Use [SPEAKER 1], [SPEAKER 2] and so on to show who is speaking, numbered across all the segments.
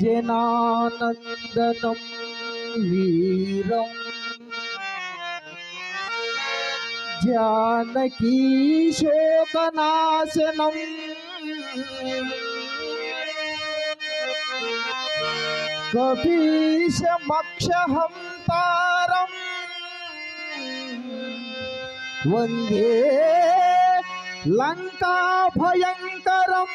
[SPEAKER 1] जनानन्दनं वीरम् जानकीशोकनाशनम् कपीशमक्षहं वंदे
[SPEAKER 2] लंका भयंकरम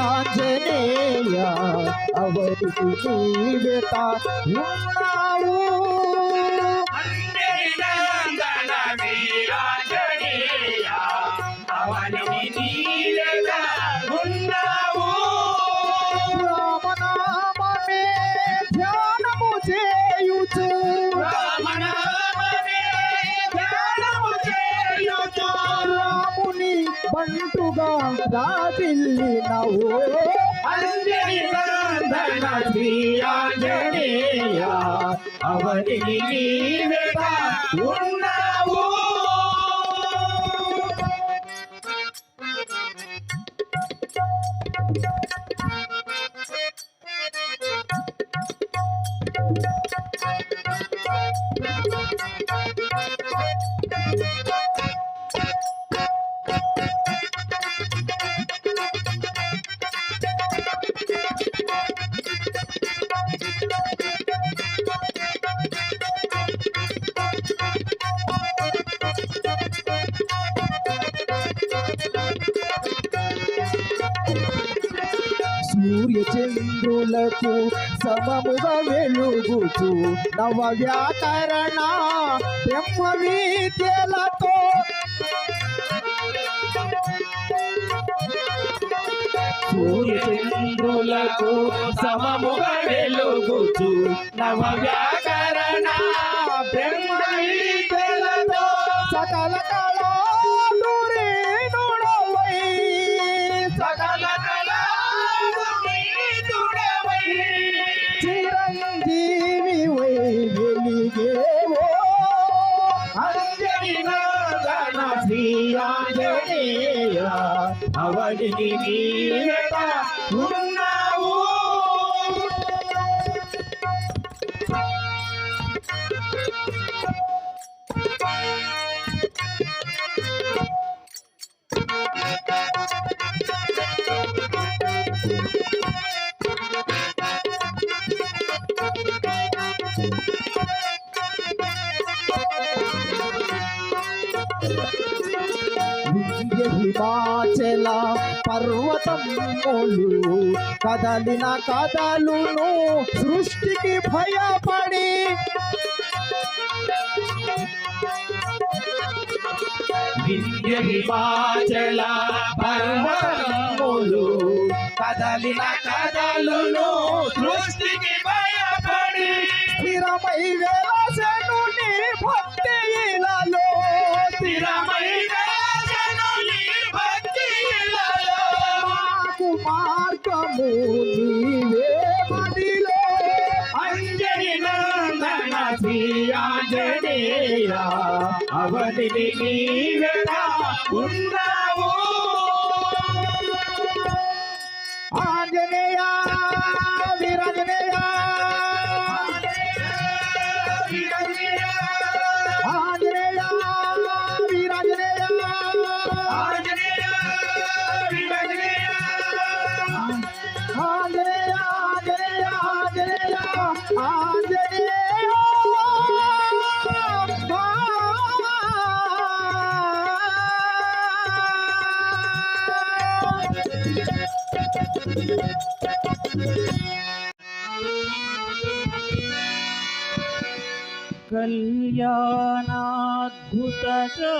[SPEAKER 2] ಯಾಚನೆಯ
[SPEAKER 1] ಅವರಿಗೆ ನೀಡುತ್ತಾ ನಾವು
[SPEAKER 2] రాముని బంటుగా రాజిల్లినవు
[SPEAKER 1] అంజనందన శ్రీయాంజనేయ అవని నీవెగా ఉన్నావు.
[SPEAKER 2] సమముగా వెలుగుచు నవ వ్యాకరణ బ్రహ్మ విద్యలతో
[SPEAKER 1] సూర్యచంద్రులకు సమముగా వెలుగుచు నవ వ్యాకరణ బ్రహ్మ విద్యలతో
[SPEAKER 2] సకల కళాడురేణుడవై
[SPEAKER 1] అవనికి నీవెట ఉన్నావు
[SPEAKER 2] వింధ్య హిమాచల పర్వతములు కదలిన కదలును సృష్టికి భయపడి
[SPEAKER 1] పర్వతములు కదలిన సృష్టికి భయపడి.
[SPEAKER 2] స్థిరమై వెలసెను నీ భక్తి ఇలలో
[SPEAKER 1] స్థిరమైన ఆంజనేయ
[SPEAKER 3] నీవెలా ఉండ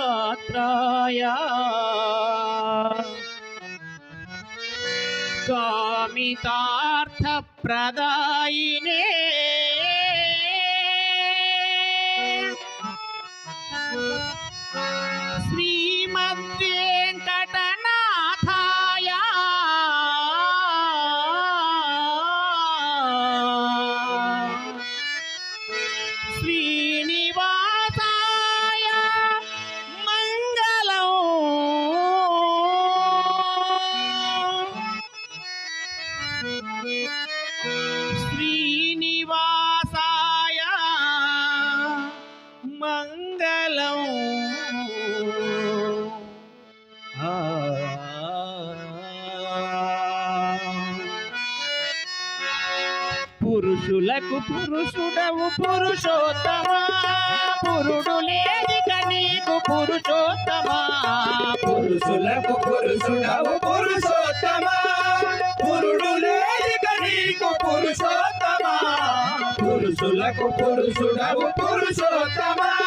[SPEAKER 3] कल्याणाद्भुतगात्राया कामितार्थप्रदायिने పురుషులకు పురుషుడవు పురుషోత్తమా. పురుడు లేని కనీకు పురుషోత్తమా.
[SPEAKER 1] పురుషులకు పురుషుడవు పురుషోత్తమా. పురుడు లేని కనీకు పురుషోత్తమా. పురుషులకు పురుషుడవు పురుషోత్తమా.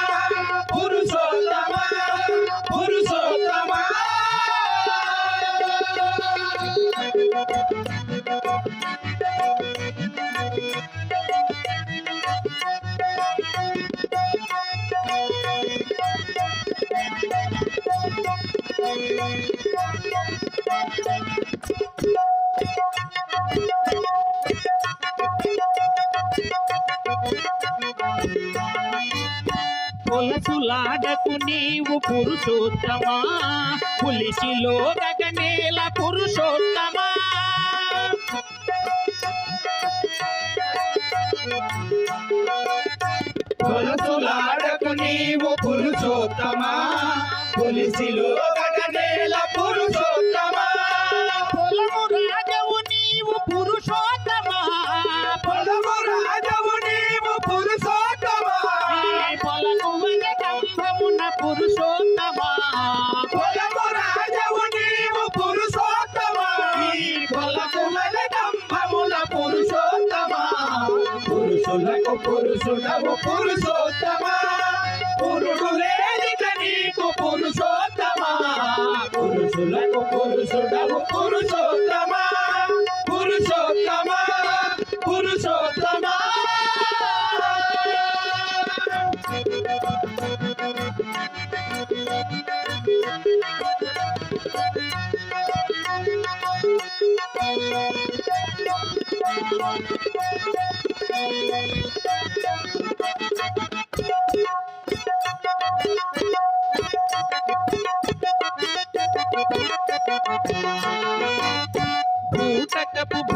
[SPEAKER 3] పొలసులాడకు నీవు పురుషోత్తమా? పులిసిలో గగనేల పురుషోత్తమా?
[SPEAKER 1] కొలసులాడకు నీవు పురుషోత్తమా? పులిసిలో గగనేల Minnesota.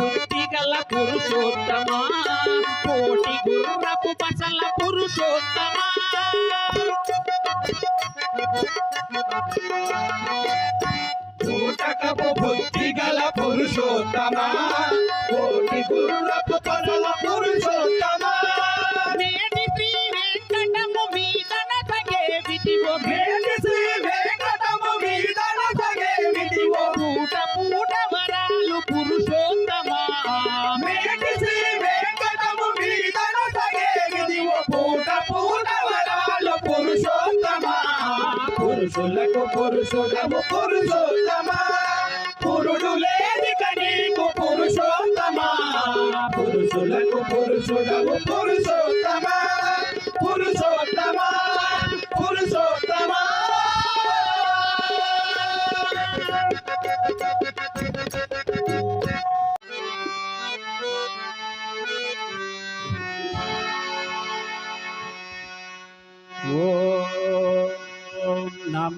[SPEAKER 3] పూటకపు బుద్ధి గల పురుషోత్తమా? కోటి గుర్రపు పసల పురుషోత్తమా?
[SPEAKER 1] పూటకపు బుద్ధి గల పురుషోత్తమా? కోటి గుర్రపు పనుల పురుషోత్తమా?
[SPEAKER 3] నేటి శ్రీ వెంకటము మీదన సగే విధివో.
[SPEAKER 1] మేటి శ్రీ వెంకటము మీదన సగేమిటివో
[SPEAKER 3] పూట పూట వరాలు పురుషోత్తమా
[SPEAKER 1] పురుషోత్తమా? పురుడు లేదిక నీకు పురుషోత్తమా? పురుషులకు పురుషుడము పురుషోత్తమా? పురుషోత్తమా? పురుషోత్తమా?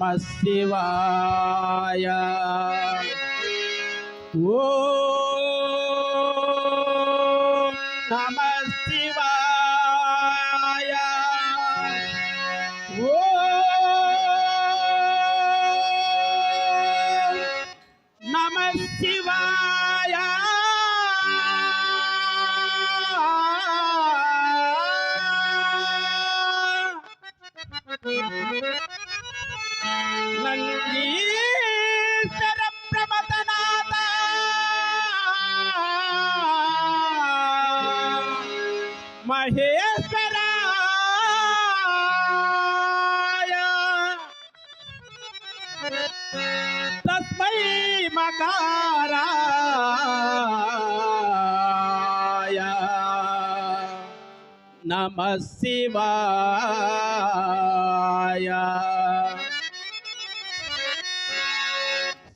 [SPEAKER 3] namah तस्मै मकाराय। नमः शिवाय।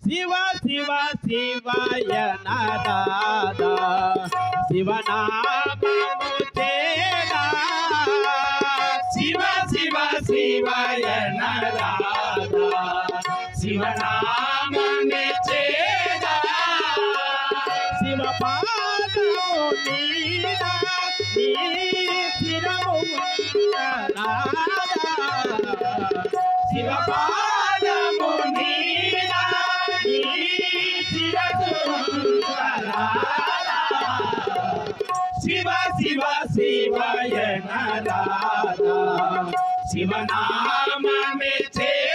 [SPEAKER 3] शिव शिव शिवाय नादा शिवनाम तेरा शिव
[SPEAKER 1] शिव शिवाय नादा నరాధ శివనామమే చేదా
[SPEAKER 3] శివ పార్వతీ నీదా నీ శిరము నాదా
[SPEAKER 1] శివ పాదము నీదా నీ. శివ శివ శివయ నరాదా శివనామే చేదా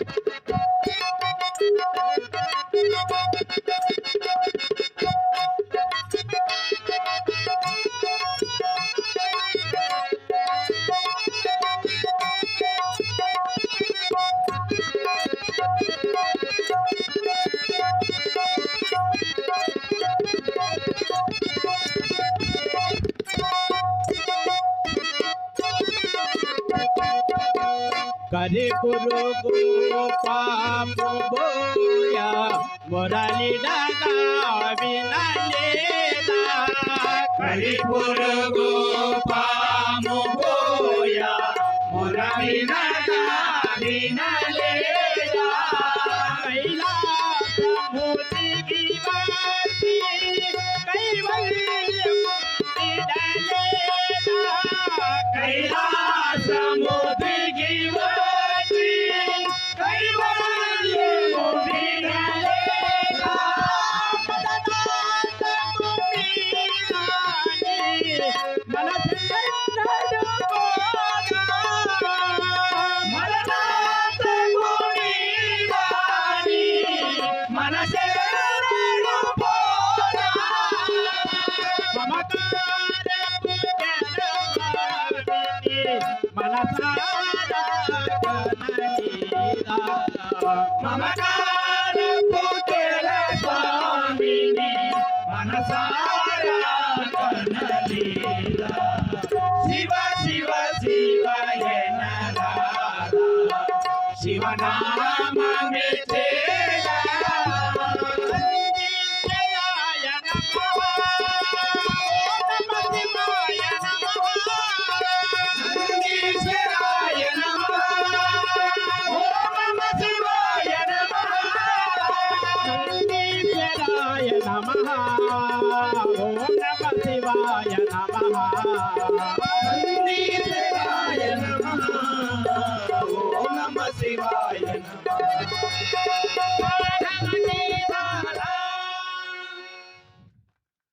[SPEAKER 1] you
[SPEAKER 3] కరి పురుగు పాపు బోయ మురళి డగా వినలేదా?
[SPEAKER 1] కరి పురుగు పాము పోయ మురవిన వినలేదా?
[SPEAKER 3] కైలాసముదిగి వాసి కైవల్యం విడలేదా
[SPEAKER 1] కైలాసము దిగి
[SPEAKER 3] मनाचा ममता